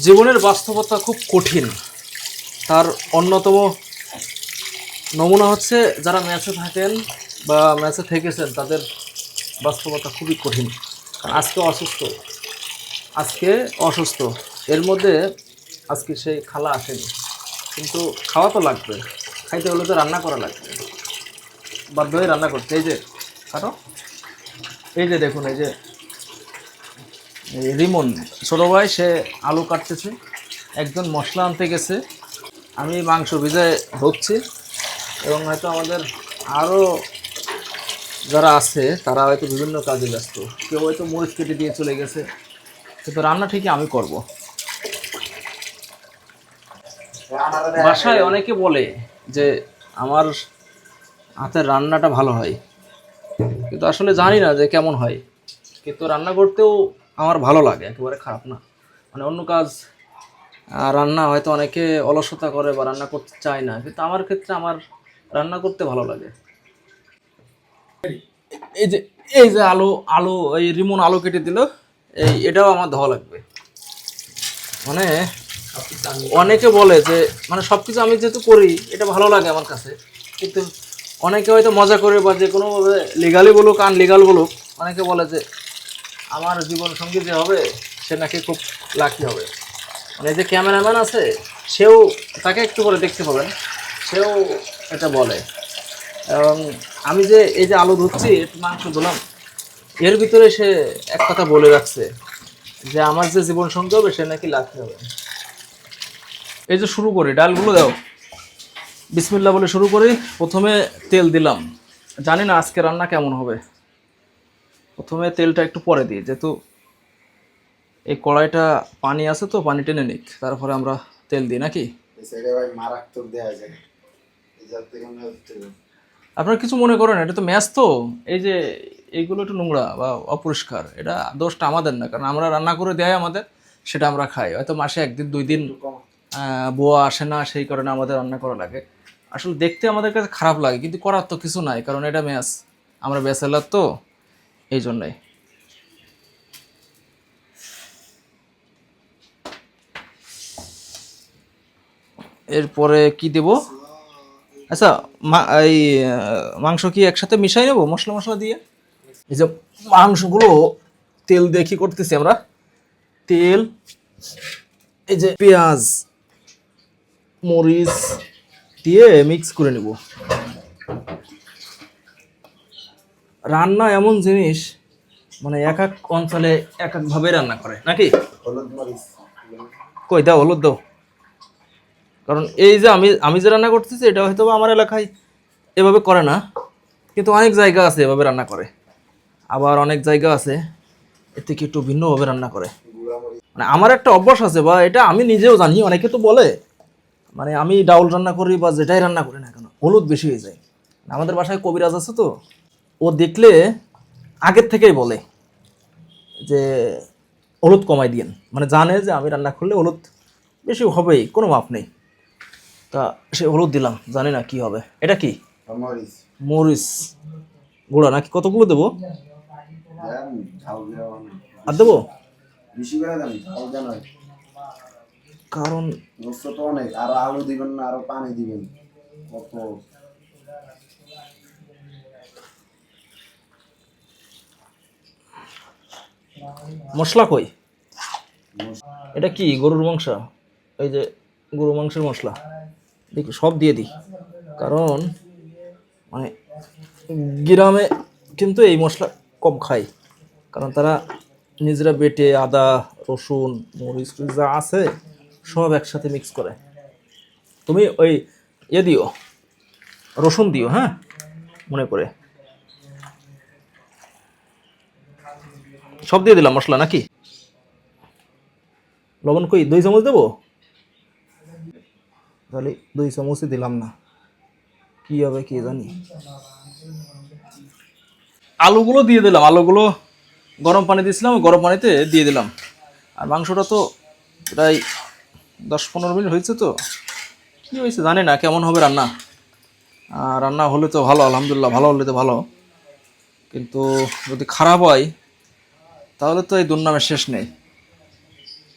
জীবনের বাস্তবতা খুব কঠিন। তার অন্যতম নমুনা হচ্ছে যারা ম্যাচে থাকেন বা ম্যাচে থেকেছেন, তাদের বাস্তবতা খুবই কঠিন। আজকে অসুস্থ। আজকে অসুস্থ। এর মধ্যে আজকে সেই খালা আসেনি। কিন্তু খাওয়া তো লাগবে। খাইতে হলে তো রান্না করা লাগবে। বাধ্য হয়ে রান্না করতে। এই যে কারও এই যে দেখুন, এই যে রিমন, ছোটো ভাই, সে আলু কাটতেছে। একজন মশলা আনতে গেছে। আমি মাংস ভিজে ধুচ্ছি এবং হয়তো আমাদের আরও যারা আছে, তারা হয়তো বিভিন্ন কাজে ব্যস্ত। কেউ হয়তো মরিচ কেটে দিয়ে চলে গেছে। কিন্তু রান্না ঠিকই আমি করব। বাসায় অনেকে বলে যে, আমার হাতের রান্নাটা ভালো হয়। কিন্তু আসলে জানি না যে কেমন হয়। কিন্তু রান্না করতেও আমার ভালো লাগে, একেবারে খারাপ না। মানে অন্য কাজ রান্না হয়তো অনেকে অলসতা করে বা রান্না করতে চায় না, কিন্তু আমার ক্ষেত্রে আমার রান্না করতে ভালো লাগে। এই যে এই যে আলু আলু, এই রিমন আলু কেটে দিল, এই, এটাও আমার ধোয়া লাগবে। মানে অনেকে বলে যে মানে সব কিছু আমি যেহেতু করি, এটা ভালো লাগে আমার কাছে, কিন্তু অনেকে হয়তো মজা করে বা যে কোনোভাবে লিগালি বলুক আনলিগাল বলুক, অনেকে বলে যে আমার জীবন সঙ্গী যে হবে, সে নাকি খুব লাকি হবে। মানে যে ক্যামেরাম্যান আছে, সেও তাকে একটু করে দেখতে পাবেন। সেও এটা বলে। এবং আমি যে এই যে আলু ধুচ্ছি, একটু মাংস ধুলাম, এর ভিতরে সে এক কথা বলে রাখছে যে আমার যে জীবন সঙ্গী হবে, সে নাকি লাকি হবে। এই যে শুরু করি, ডালগুলো দাও। বিসমিল্লা বলে শুরু করি। প্রথমে তেল দিলাম। জানি না আজকে রান্না কেমন হবে। প্রথমে তেলটা একটু পরে দিই যেহেতু এই কড়াইটা পানি আছে তো পানি টেনে নিক তারপরে আমরা তেল দিই নাকি? আপনারা কিছু মনে করেন এটা তো ম্যাচ তো এই যে এইগুলো একটু নোংরা বা অপরিষ্কার এটা দোষটা আমাদের না কারণ আমরা রান্না করে দেয় আমাদের সেটা আমরা খাই হয়তো মাসে একদিন দুই দিন আহ, বুয়া আসে না সেই কারণে আমাদের রান্না করা লাগে। আসলে দেখতে আমাদের কাছে খারাপ লাগে কিন্তু করার তো কিছু নাই কারণ এটা ম্যাচ আমরা ব্যাচেলার তো এই জন্যই এরপরে কি দেব? আচ্ছা এই মাংস কি একসাথে মিশাই নেব? মশলা মশলা দিয়ে? এই যে মাংসগুলো তেল দিয়ে কি করতেছি আমরা? তেল, এই যে পেঁয়াজ, মরিচ দিয়ে মিক্স করে নেব। রান্না এমন জিনিস মানে এক এক অঞ্চলে এক একভাবে রান্না করে নাকি? কই দাও হলুদ দাও। কারণ এই যে আমি আমি যে রান্না করতেছি এটা হয়তো বা আমার এলাকায় এভাবে করে না কিন্তু অনেক জায়গা আছে এভাবে রান্না করে। আবার অনেক জায়গা আছে এর থেকে একটু ভিন্নভাবে রান্না করে। মানে আমার একটা অভ্যাস আছে বা এটা আমি নিজেও জানি অনেকে তো বলে মানে আমি ডাউল রান্না করি বা যেটাই রান্না করি না কেন হলুদ বেশি হয়ে যায়। আমাদের বাসায় কবিরাজ আছে তো ও দেখলে আগের থেকেই বলে যে হলুদ কমাই দিয়েন। মানে জানে যে আমি রান্না করলে হলুদ বেশি হবেই কোনো মাপ নেই। তা সে হলুদ দিলাম জানি না কি হবে। এটা কি? মরিচ। গুঁড়া নাকি কতগুলো দেবো। আর দেবো? কারণ অনেক আরও আলু দিবেন না আরও পানি দিবেন। কত মশলা কই? এটা কি, গরুর মাংস? এই যে গরুর মাংসের মশলা। দেখি, সব দিয়ে দিই। কারণ মানে গ্রামে কিন্তু এই মশলা কম খায়। কারণ তারা নিজেরা বেটে, আদা, রসুন, মরিচ যা আছে, সব একসাথে মিক্স করে। তুমি ওই ইয়ে দিও, রসুন দিও হ্যাঁ? মনে করে। সব দিয়ে দিলাম মশলা নাকি? লবণ কই? দুই চামচ দেবো? তাহলে দুই চামচই দিলাম না। কি হবে কি জানি। আলুগুলো দিয়ে দিলাম, আলুগুলো গরম পানি দিয়েছিলাম, গরম পানিতে দিয়ে দিলাম। আর মাংসটা তো প্রায় দশ পনেরো মিনিট হয়েছে তো। কি হয়েছে জানি না, কেমন হবে রান্না? রান্না হলে তো ভালো, আলহামদুলিল্লাহ, ভালো হলে তো ভালো। কিন্তু যদি খারাপ হয় তাহলে তো এই দুর্নামের শেষ নেই।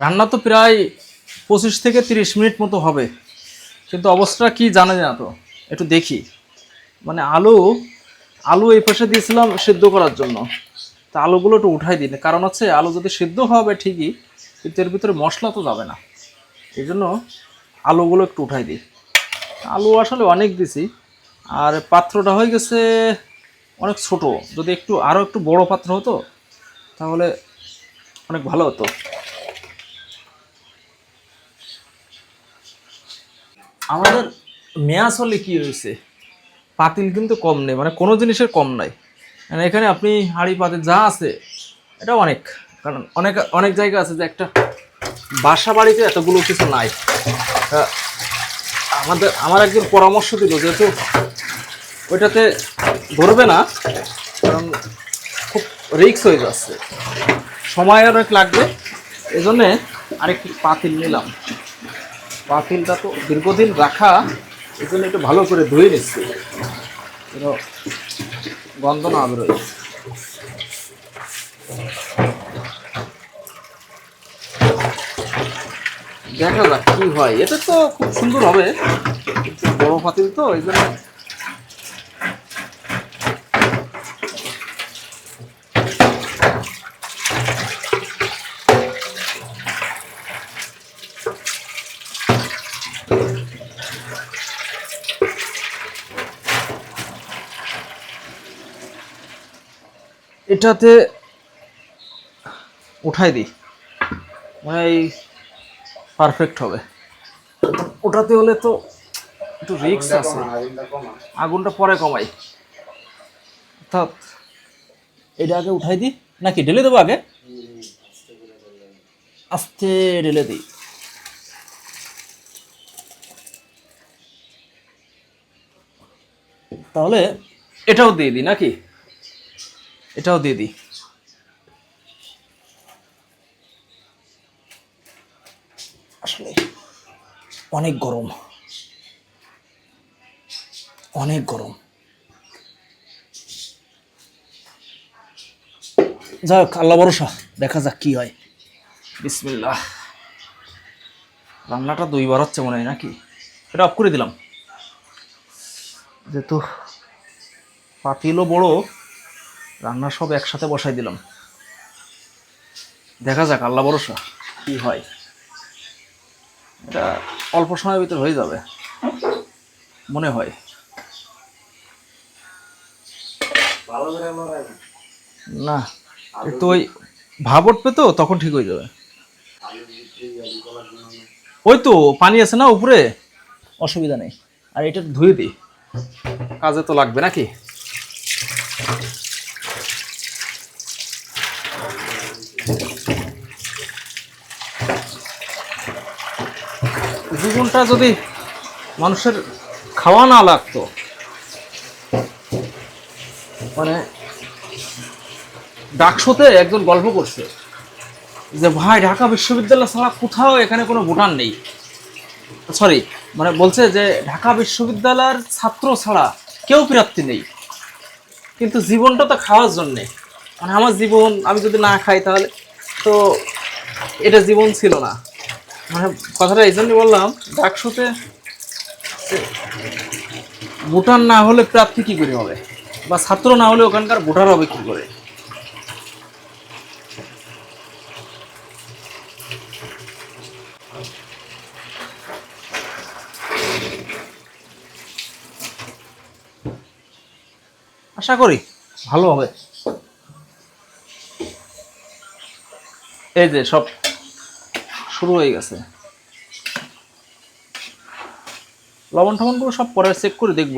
রান্না তো প্রায় পঁচিশ থেকে তিরিশ মিনিট মতো হবে। কিন্তু অবস্থাটা কি জানা না তো? একটু দেখি। মানে আলু আলু এই পাশে দিয়েছিলাম সিদ্ধ করার জন্য। তা আলুগুলো একটু উঠাই দিন। কারণ হচ্ছে আলু যদি সিদ্ধ হবে ঠিকই, কিন্তু এর ভিতরে মশলা তো যাবে না। এই জন্য আলুগুলো একটু উঠাই দিই। আলু আসলে অনেক দিছি। আর পাত্রটা হয়ে গেছে অনেক ছোট। যদি একটু আরও একটু বড় পাত্র হতো তাহলে অনেক ভালো হতো। আমাদের মেয়াস হলে কি হয়েছে? পাতিল কিন্তু কম নেই মানে কোনো জিনিসের কম নাই। মানে এখানে আপনি হাঁড়ি পাতিল যা আছে, এটা অনেক। কারণ অনেক অনেক জায়গা আছে যে একটা বাসা বাড়িতে এতগুলো কিছু নাই। আমাদের, আমার একজন পরামর্শ দিল যেহেতু ওইটাতে ধরবে না রিক্স হয়ে যাচ্ছে। সময় অনেক লাগবে। এই জন্যে আরেকটি পাতিল নিলাম। পাতিলটা তো দীর্ঘদিন রাখা এই জন্য একটু ভালো করে ধুয়ে নিচ্ছি। গন্ধ না বেরোয়। দেখা যাক কি হয়। এটা তো খুব সুন্দর হবে। বড় পাতিল তো এই জন্য এটাতে উঠাই দিই। মানে এই পারফেক্ট হবে। ওটাতে হলে তো একটু রিক্স আছে। আগুনটা পরে কমাই। অর্থাৎ এটা আগে উঠাই দিই। নাকি ঢেলে দেবো আগে? আস্তে ঢেলে দিই। তাহলে এটাও দিয়ে দিই নাকি? এটাও দিয়ে দিই। আসলে অনেক গরম। অনেক গরম। যাক আল্লাহ ভরসা, দেখা যাক কি হয়। বিসমিল্লাহ। রান্নাটা দুইবার হচ্ছে মনে হয় নাকি? এটা অফ করে দিলাম। যেহেতু পাতিলও বড় রান্না সব একসাথে বসাই দিলাম। দেখা যাক আল্লাহ ভরসা। কি হয়? এটা অল্প সময়ের ভিতর হয়ে যাবে মনে হয়। না। একটু ওই ভাব উঠবে তো তখন ঠিক হয়ে যাবে। ওই তো পানি আছে না উপরে? অসুবিধা নেই। আর এটা ধুয়ে দিই। কাজে তো লাগবে নাকি? জীবনটা যদি মানুষের খাওয়া না লাগতো মানে ডাকশোতে একজন গল্প করছে যে, ভাই, ঢাকা বিশ্ববিদ্যালয় ছাড়া কোথাও এখানে কোনো ভুটান নেই। সরি মানে বলছে যে, ঢাকা বিশ্ববিদ্যালয়ের ছাত্র ছাড়া কেউ প্রাপ্তি নেই। কিন্তু জীবনটা তো খাওয়ার জন্যে। মানে আমার জীবন, আমি যদি না খাই তাহলে তো এটা জীবন ছিল না। মানে কথাটা এই জন্যই বললাম, ডাকসুতে ভুটান না হলে প্রার্থী কী করে হবে? বা ছাত্র না হলে ওখানকার ভোটার হবে কী করে? আশা করি ভালো হবে। এই যে সব শুরু হয়ে গেছে। লবণ টবণগুলো সব পরে চেক করে দেখব।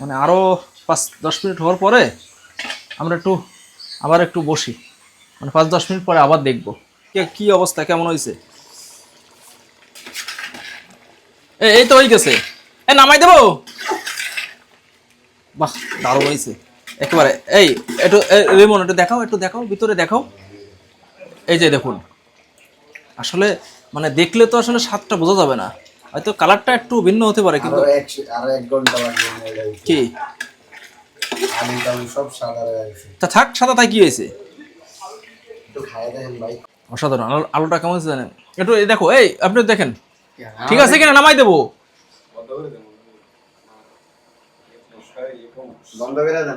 মানে আরও পাঁচ, দশ মিনিট হওয়ার পরে আমরা একটু, আবার একটু বসি। মানে পাঁচ, দশ মিনিট পরে আবার দেখব। কে, কি অবস্থা, কেমন হয়েছে? এই তো হয়ে গেছে। এ, নামাই দেবো? বাহ, দারুণ হয়েছে। একেবারে, এই, একটু রিমন, একটু দেখাও একটু দেখাও, ভিতরে দেখাও। এই যে দেখুন। আসলে মানে দেখলে তো আসলে স্বাদটা বোঝা যাবে না। হয়তো কালারটা একটু ভিন্ন হতে পারে কিন্তু আরও এক ঘণ্টা লাগবে কি? সব সাদা তা থাক সাদা তাই কি হয়েছে? দেখেন অসাধারণ আলু আলুটা কেমন হচ্ছে জানেন? একটু দেখো এই আপনি দেখেন। ঠিক আছে কিনা নামাই দেবো। বন্ধ করে দেন।